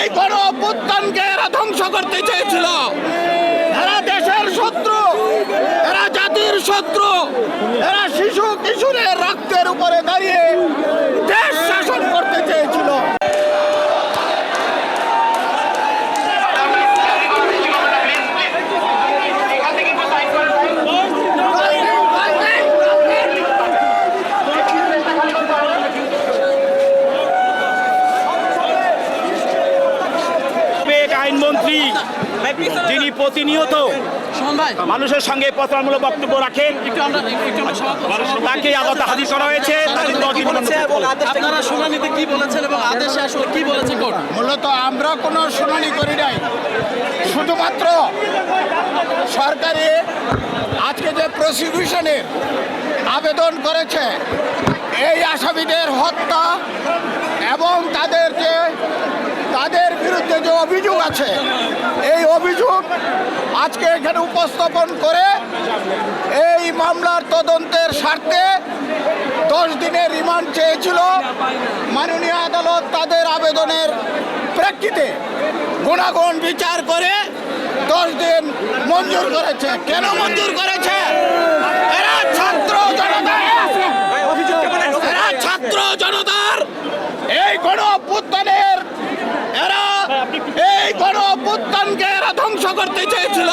এই গণ ধ্বংস করতে চেয়েছিল এরা দেশের শত্রু এরা জাতির শত্রু এরা শিশু কিশোরের রক্তের উপরে দাঁড়িয়ে দেশ শাসন করতে চেয়েছিল সাবেক আইনমন্ত্রী যিনি প্রতিনিয়ত মানুষের সঙ্গে প্রচারমূলক বক্তব্য রাখেন তাকে আদালতে হাজির করা হয়েছে আপনারা শুনানিতে কি বলেছেন এবং আদেশে আসলে কি বলেছে কোর্ট মূলত আমরা কোনো শুনানি করি নাই। শুধুমাত্র সরকারি আজকে যে প্রসিকিউশনের আবেদন করেছে এই আসামিদের হত্যা এবং তাদের যে যে অভিযোগ আছে, এই অভিযোগ আজকে এখানে উপস্থাপন করে এই মামলার তদন্তের স্বার্থে দশ দিনের রিমান্ড চেয়েছিল। মাননীয় আদালত তাদের আবেদনের প্রেক্ষিতে গুণাগুণ বিচার করে দশ দিন মঞ্জুর করেছে। কেন মঞ্জুর করেছে এরা ছাত্র জনতা এরা ছাত্র জনতার এই গণ অভ্যুত্থানের এরা এই গণ অভ্যুত্থানকে এরা ধ্বংস করতে চেয়েছিল।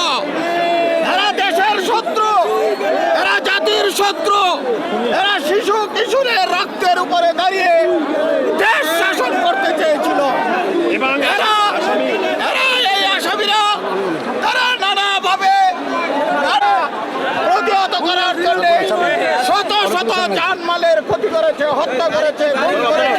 এরা দেশের শত্রু এরা জাতির শত্রু এরা শিশু কিশোরের রক্তের উপরে দাঁড়িয়ে দেশ শাসন করতে চেয়েছিল। এবং এরা এরা এই আসামিরা তারা নানাভাবে তারা প্রতিহত করার জন্য শত শত জানমালের ক্ষতি করেছে হত্যা করেছে করেছে।